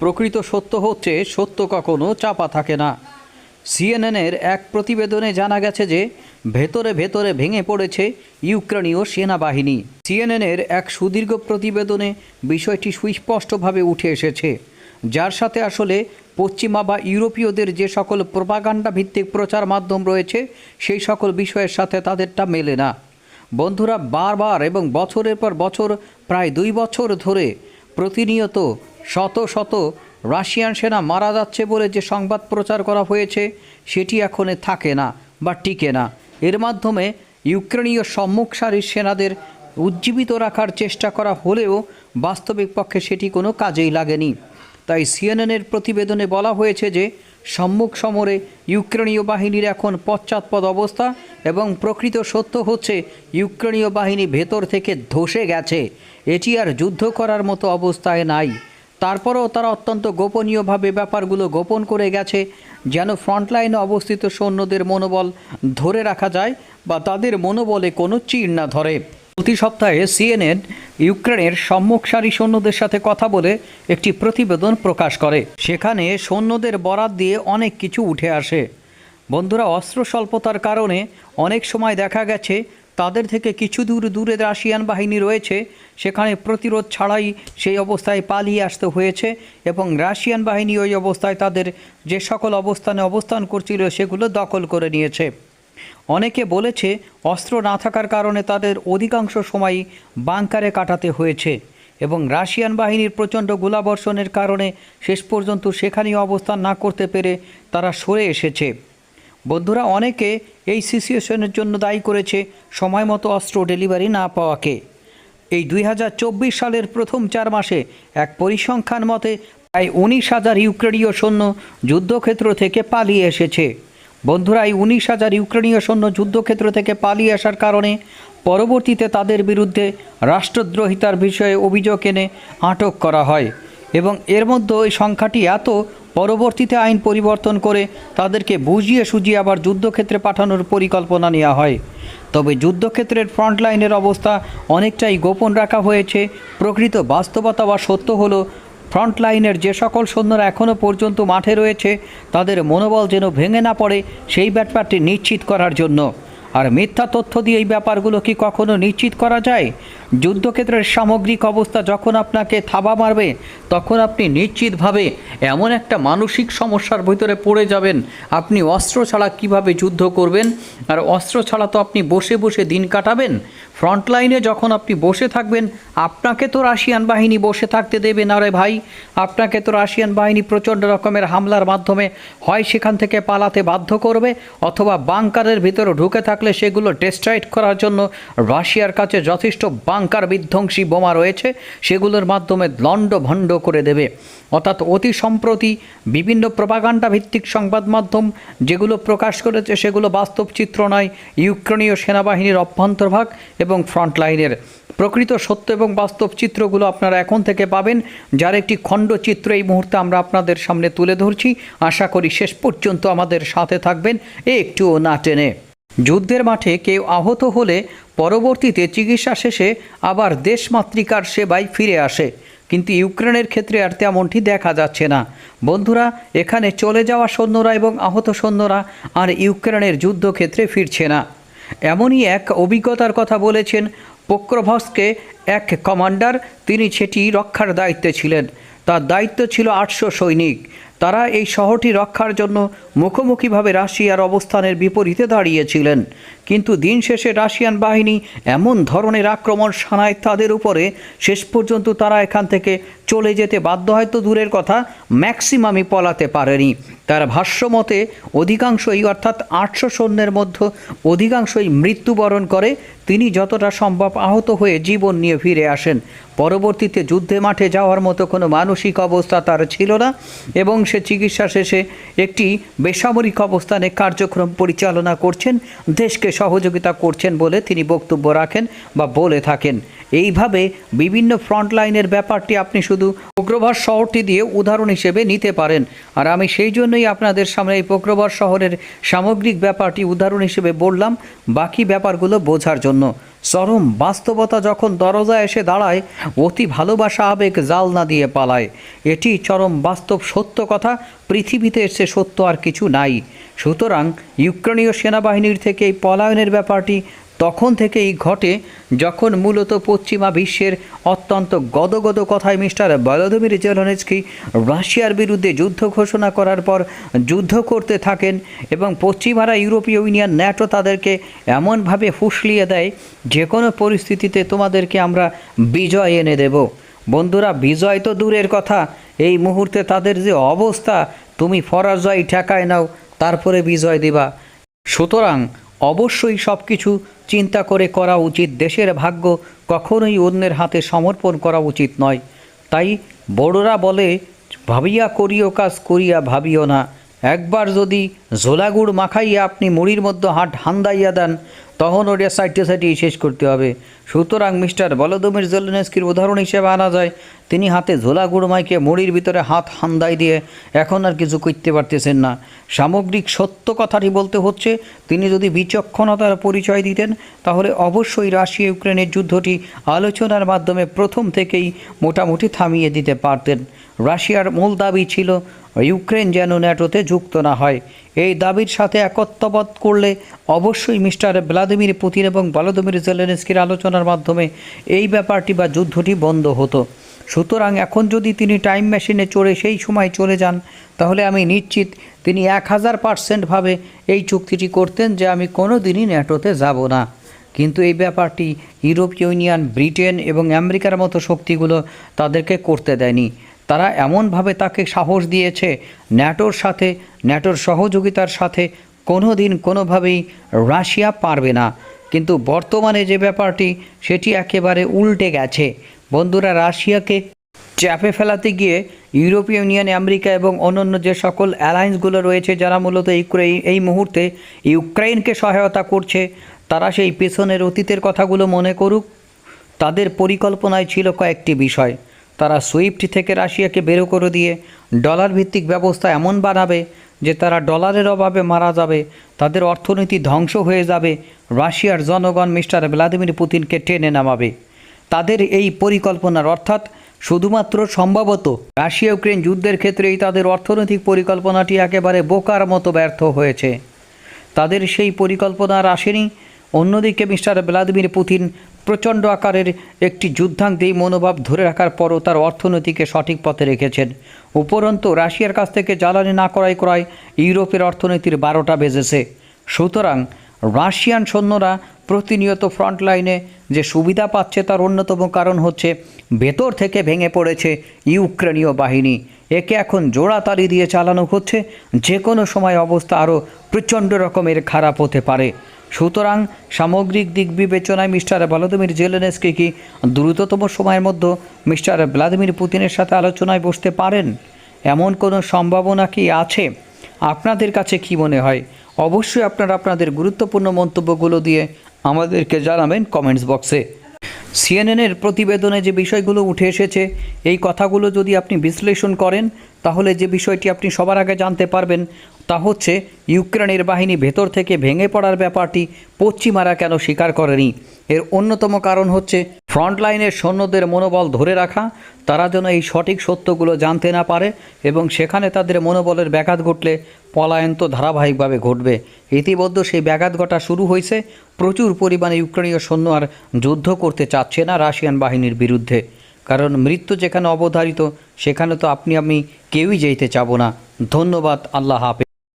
প্রকৃত সত্য হচ্ছে, সত্য কখনো চাপা থাকে না। সিএনএনের এক প্রতিবেদনে জানা গেছে যে, ভেতরে ভেতরে ভেঙে পড়েছে ইউক্রেনীয় সেনাবাহিনী। সিএনএনের এক সুদীর্ঘ প্রতিবেদনে বিষয়টি সুস্পষ্টভাবে উঠে এসেছে, যার সাথে আসলে পশ্চিমা বা ইউরোপীয়দের যে সকল প্রপাগান্ডা ভিত্তিক প্রচার মাধ্যম রয়েছে, সেই সকল বিষয়ের সাথে তাদেরটা মেলে না। বন্ধুরা, বারবার এবং বছরের পর বছর, প্রায় দুই বছর ধরে প্রতিনিয়ত শত শত রাশিয়ান সেনা মারা যাচ্ছে বলে যে সংবাদ প্রচার করা হয়েছে, সেটি এখন থাকে না বা টিকে না। এর মাধ্যমে ইউক্রেনীয় সম্মুখ সারির সেনাদের উজ্জীবিত রাখার চেষ্টা করা হলেও বাস্তবিক পক্ষে সেটি কোনো কাজেই লাগেনি। তাই সিএনএনের প্রতিবেদনে বলা হয়েছে যে, সম্মুখ সমরে ইউক্রেনীয় বাহিনীর এখন পশ্চাৎপদ অবস্থা এবং প্রকৃত সত্য হচ্ছে ইউক্রেনীয় বাহিনী ভেতর থেকে ধসে গেছে। এটি আর যুদ্ধ করার মতো অবস্থায় নাই। তারপরেও তারা অত্যন্ত গোপনীয়ভাবে ব্যাপারগুলো গোপন করে গেছে, যেন ফ্রন্টলাইনে অবস্থিত সৈন্যদের মনোবল ধরে রাখা যায় বা তাদের মনোবলে কোনো চিড় না ধরে। প্রতি সপ্তাহে সিএনএন ইউক্রেনের সম্মুখ সারি সৈন্যদের সাথে কথা বলে একটি প্রতিবেদন প্রকাশ করে। সেখানে সৈন্যদের বরাত দিয়ে অনেক কিছু উঠে আসে। বন্ধুরা অস্ত্র স্বল্পতার কারণে অনেক সময় দেখা গেছে তাদের থেকে কিছু দূর দূরে রাশিয়ান বাহিনী রয়েছে, সেখানে প্রতিরোধ ছাড়াই সেই অবস্থায় পালিয়ে আসতে হয়েছে এবং রাশিয়ান বাহিনী ওই অবস্থায় তাদের যে সকল অবস্থানে অবস্থান করছিল সেগুলো দখল করে নিয়েছে। অনেকে বলেছে অস্ত্র না থাকার কারণে তাদের অধিকাংশ সময়ই বাংকারে কাটাতে হয়েছে এবং রাশিয়ান বাহিনীর প্রচণ্ড গোলাবর্ষণের কারণে শেষ পর্যন্ত সেখানেই অবস্থান না করতে পেরে তারা সরে এসেছে। বন্ধুরা, অনেকে এই সিচুয়েশনের জন্য দায়ী করেছে সময় মতো অস্ত্র ডেলিভারি না পাওয়াকে। এই দুই হাজার চব্বিশ সালের প্রথম চার মাসে এক পরিসংখ্যান মতে প্রায় উনিশ হাজার ইউক্রেনীয় সৈন্য যুদ্ধক্ষেত্র থেকে পালিয়ে এসেছে। বন্ধুরা, এই উনিশ হাজার ইউক্রেনীয় সৈন্য যুদ্ধক্ষেত্র থেকে পালিয়ে আসার কারণে পরবর্তীতে তাদের বিরুদ্ধে রাষ্ট্রদ্রোহিতার বিষয়ে অভিযোগ এনে আটক করা হয় এবং এর মধ্যে ওই সংখ্যাটি এত পরবর্তীতে আইন পরিবর্তন করে তাদেরকে বুঝিয়ে সুজিয়ে আবার যুদ্ধক্ষেত্রে পাঠানোর পরিকল্পনা নেওয়া হয়। তবে যুদ্ধক্ষেত্রের ফ্রন্ট লাইনের অবস্থা অনেকটাই গোপন রাখা হয়েছে। প্রকৃত বাস্তবতা বা সত্য হলো ফ্রন্ট লাইনের যে সকল সৈন্যরা এখনও পর্যন্ত মাঠে রয়েছে, তাদের মনোবল যেন ভেঙে না পড়ে সেই ব্যাপারটি নিশ্চিত করার জন্য। আর মিথ্যা তথ্য দিয়ে এই ব্যাপারগুলো কি কখনো নিশ্চিত করা যায়? যুদ্ধক্ষেত্রের সামগ্রিক অবস্থা যখন আপনাকে থাবা মারবে, তখন আপনি নিশ্চিতভাবে এমন একটা মানসিক সমস্যার ভিতরে পড়ে যাবেন। আপনি অস্ত্র ছাড়া কীভাবে যুদ্ধ করবেন? আর অস্ত্র ছাড়া তো আপনি বসে বসে দিন কাটাবেন। ফ্রন্ট লাইনে যখন আপনি বসে থাকবেন, আপনাকে তো রাশিয়ান বাহিনী বসে থাকতে দেবে না রে ভাই। আপনাকে তো রাশিয়ান বাহিনী প্রচণ্ড রকমের হামলার মাধ্যমে হয় সেখান থেকে পালাতে বাধ্য করবে, অথবা বাংকারের ভিতরে ঢুকে থাকলে সেগুলো ডেস্ট্রয়েড করার জন্য রাশিয়ার কাছে যথেষ্ট বাংকার বিধ্বংসী বোমা রয়েছে, সেগুলোর মাধ্যমে লণ্ড ভণ্ড করে দেবে। অর্থাৎ অতি সম্প্রতি বিভিন্ন প্রপাগান্ডা ভিত্তিক সংবাদ মাধ্যম যেগুলো প্রকাশ করেছে, সেগুলো বাস্তব চিত্র নয়, ইউক্রেনীয় সেনাবাহিনীর অভ্যন্তরভাগ এবং ফ্রন্টলাইনের প্রকৃত সত্য এবং বাস্তব চিত্রগুলো আপনারা এখন থেকে পাবেন, যার একটি খণ্ডচিত্র এই মুহূর্তে আমরা আপনাদের সামনে তুলে ধরছি। আশা করি শেষ পর্যন্ত আমাদের সাথে থাকবেন একটুও না টেনে। যুদ্ধের মাঠে কেউ আহত হলে পরবর্তীতে চিকিৎসা শেষে আবার দেশমাতৃকার সেবায় ফিরে আসে। কিন্তু ইউক্রেনের ক্ষেত্রে আর তেমনটি দেখা যাচ্ছে না। বন্ধুরা, এখানে চলে যাওয়া সৈন্যরা এবং আহত সৈন্যরা আর ইউক্রেনের যুদ্ধক্ষেত্রে ফিরছে না। এমনই এক অভিজ্ঞতার কথা বলেছেন পোক্রভসকে এক কমান্ডার। তিনি সেটি রক্ষার দায়িত্বে ছিলেন। তার দায়িত্ব ছিল আটশো সৈনিক। তারা এই শহরটি রক্ষার জন্য মুখোমুখিভাবে রাশিয়ার অবস্থানের বিপরীতে দাঁড়িয়েছিলেন। কিন্তু দিন শেষে রাশিয়ান বাহিনী এমন ধরনের আক্রমণ সানায় তাদের উপরে, শেষ পর্যন্ত তারা এখান থেকে চলে যেতে বাধ্য হয়তো দূরের কথা, ম্যাক্সিমামই পলাতে পারেনি। তার ভাষ্যমতে, অধিকাংশই অর্থাৎ আটশো সৈন্যের মধ্যে অধিকাংশই মৃত্যুবরণ করে, তিনি যতটা সম্ভব আহত হয়ে জীবন নিয়ে ফিরে আসেন। পরবর্তীতে যুদ্ধে মাঠে যাওয়ার মতো কোনো মানসিক অবস্থা তার ছিল না এবং সে চিকিৎসা শেষে একটি বেসামরিক অবস্থানে কার্যক্রম পরিচালনা করছেন, দেশকে সহযোগিতা করছেন বলে তিনি বক্তব্য রাখেন বা বলে থাকেন। এইভাবে বিভিন্ন ফ্রন্ট লাইনের ব্যাপারটি আপনি শুধু পোক্রোভার শহরটি দিয়ে উদাহরণ হিসেবে নিতে পারেন। আর আমি সেই জন্যই আপনাদের সামনে এই পোক্রোভার শহরের সামগ্রিক ব্যাপারটি উদাহরণ হিসেবে বললাম, বাকি ব্যাপারগুলো বোঝার জন্য। চরম বাস্তবতা যখন দরজা এসে দাঁড়ায়, অতি ভালোবাসা আবেগ জাল না দিয়ে পালায়। এটি চরম বাস্তব সত্য কথা, পৃথিবীতে এসে সত্য আর কিছু নাই। সুতরাং ইউক্রেনীয় সেনাবাহিনীর থেকে এই পলায়নের ব্যাপারটি তখন থেকেই ঘটে যখন মূলত পশ্চিমা বিশ্বের অত্যন্ত গদগদ কথায় মিস্টার ভলোদিমির জেলনেস্কি রাশিয়ার বিরুদ্ধে যুদ্ধ ঘোষণা করার পর যুদ্ধ করতে থাকেন এবং পশ্চিমারা ইউরোপীয় ইউনিয়ন ন্যাটো তাদেরকে এমনভাবে ফুসলিয়ে দেয়, যে কোনো পরিস্থিতিতে তোমাদেরকে আমরা বিজয় এনে দেব। বন্ধুরা, বিজয় তো দূরের কথা। এই মুহূর্তে তাদের যে অবস্থা, তুমি ফরাজয় ঠেকায় নাও, তারপরে বিজয় দিবা। সুতরাং অবশ্যই সব কিছু চিন্তা করে করা উচিত। দেশের ভাগ্য কখনোই অন্যের হাতে সমর্পণ করা উচিত নয়। তাই বড়রা বলে, ভাবিয়া করিও কাজ, করিয়া ভাবিও না। একবার যদি ঝোলাগুড় মাখাইয়া আপনি মুড়ির মধ্যে হাট হান্দাইয়া দেন, তখন ওটা সাইটে সাইডে শেষ করতে হবে। সুতরাং মিস্টার বলদমির জেলেনস্কির উদাহরণ হিসেবে আনা যায়। তিনি হাতে ঝোলা গুড়মাইকে মুড়ির ভিতরে হাত হান্দাই দিয়ে এখন আর কিছু করতে পারতেছেন না। সামগ্রিক সত্য কথাটি বলতে হচ্ছে, তিনি যদি বিচক্ষণতার পরিচয় দিতেন, তাহলে অবশ্যই রাশিয়া ইউক্রেনের যুদ্ধটি আলোচনার মাধ্যমে প্রথম থেকেই মোটামুটি থামিয়ে দিতে পারতেন। রাশিয়ার মূল দাবি ছিল, ইউক্রেন যেন ন্যাটোতে যুক্ত না হয়। এই দাবির সাথে একত্রবোধ করলে অবশ্যই মিস্টার ভ্লাদিমির পুতিন এবং ভলোদিমির জেলেনস্কির আলোচনার মাধ্যমে এই ব্যাপারটি বা যুদ্ধটি বন্ধ হতো। সুতরাং এখন যদি তিনি টাইম মেশিনে চড়ে সেই সময় চলে যান, তাহলে আমি নিশ্চিত তিনি এক হাজার পার্সেন্টভাবে এই চুক্তিটি করতেন যে আমি কোনো দিনই ন্যাটোতে যাব না। কিন্তু এই ব্যাপারটি ইউরোপীয় ইউনিয়ন, ব্রিটেন এবং আমেরিকার মতো শক্তিগুলো তাদেরকে করতে দেয়নি। তারা এমনভাবে তাকে সাহস দিয়েছে, ন্যাটোর সাথে, ন্যাটোর সহযোগিতার সাথে কোনো দিন কোনোভাবেই রাশিয়া পারবে না। কিন্তু বর্তমানে যে ব্যাপারটি, সেটি একেবারে উল্টে গেছে। বন্ধুরা, রাশিয়াকে চাপে ফেলাতে গিয়ে ইউরোপীয় ইউনিয়ন, আমেরিকা এবং অন্যান্য যে সকল অ্যালায়েন্সগুলো রয়েছে, যারা মূলত এই মুহূর্তে ইউক্রেনকে সহায়তা করছে, তারা সেই পেছনের অতীতের কথাগুলো মনে করুক। তাদের পরিকল্পনায় ছিল কয়েকটি বিষয়। তারা সুইফট থেকে রাশিয়াকে বেরো করে দিয়ে ডলার ভিত্তিক ব্যবস্থা এমন বানাবে যে তারা ডলারের অভাবে মারা যাবে, তাদের অর্থনীতি ধ্বংস হয়ে যাবে, রাশিয়ার জনগণ মিস্টার ভ্লাদিমির পুতিনকে টেনে নামাবে। তাদের এই পরিকল্পনার অর্থাৎ শুধুমাত্র সম্ভবত রাশিয়া ইউক্রেন যুদ্ধের ক্ষেত্রেই তাদের অর্থনৈতিক পরিকল্পনাটি একেবারে বোকার মতো ব্যর্থ হয়েছে। তাদের সেই পরিকল্পনা আর আসেনি। অন্যদিকে মিস্টার ভ্লাদিমির পুতিন প্রচণ্ড আকারের একটি যুদ্ধাঙ্গেই মনোভাব ধরে রাখার পরও তার অর্থনীতিকে সঠিক পথে রেখেছেন। উপরন্তু রাশিয়ার কাছ থেকে জ্বালানি না করাই করায় ইউরোপের অর্থনীতির বারোটা বেজেছে। সুতরাং রাশিয়ান সৈন্যরা প্রতিনিয়ত ফ্রন্ট লাইনে যে সুবিধা পাচ্ছে তার অন্যতম কারণ হচ্ছে ভেতর থেকে ভেঙে পড়েছে ইউক্রেনীয় বাহিনী। একে এখন জোড়াতালি দিয়ে চালানো হচ্ছে। যে কোনো সময় অবস্থা আরও প্রচণ্ড রকমের খারাপ হতে পারে। সুতরাং সামগ্রিক দিক বিবেচনায় মিস্টার ভলাদিমির জেলেনেসকে কি দ্রুততম সময়ের মধ্যে মিস্টার ভ্লাদিমির পুতিনের সাথে আলোচনায় বসতে পারেন? এমন কোনো সম্ভাবনা কি আছে? আপনাদের কাছে কি মনে হয়? অবশ্যই আপনারা আপনাদের গুরুত্বপূর্ণ মন্তব্যগুলো দিয়ে আমাদেরকে জানাবেন কমেন্টস বক্সে। সিএনএনের প্রতিবেদনে যে বিষয়গুলো উঠে এসেছে, এই কথাগুলো যদি আপনি বিশ্লেষণ করেন, তাহলে যে বিষয়টি আপনি সবার আগে জানতে পারবেন, তা হচ্ছে ইউক্রেনের বাহিনী ভেতর থেকে ভেঙে পড়ার ব্যাপারটি পশ্চিমারা কেন স্বীকার করেনি। এর অন্যতম কারণ হচ্ছে ফ্রন্টলাইনের সৈন্যদের মনোবল ধরে রাখা, তারা যেন এই সঠিক সত্যগুলো জানতে না পারে এবং সেখানে তাদের মনোবলের ব্যাঘাত ঘটলে পলায়ন তো ধারাবাহিকভাবে ঘটবে। ইতিমধ্যে সেই ব্যাঘাত ঘটা শুরু হয়েছে। প্রচুর পরিমাণে ইউক্রেনীয় সৈন্য আর যুদ্ধ করতে চাচ্ছে না রাশিয়ান বাহিনীর বিরুদ্ধে। কারণ মৃত্যু যেখানে অবধারিত, সেখানে তো আপনি, আমি কেউই যেতে চাবো না। ধন্যবাদ, আল্লাহ হাফেজ।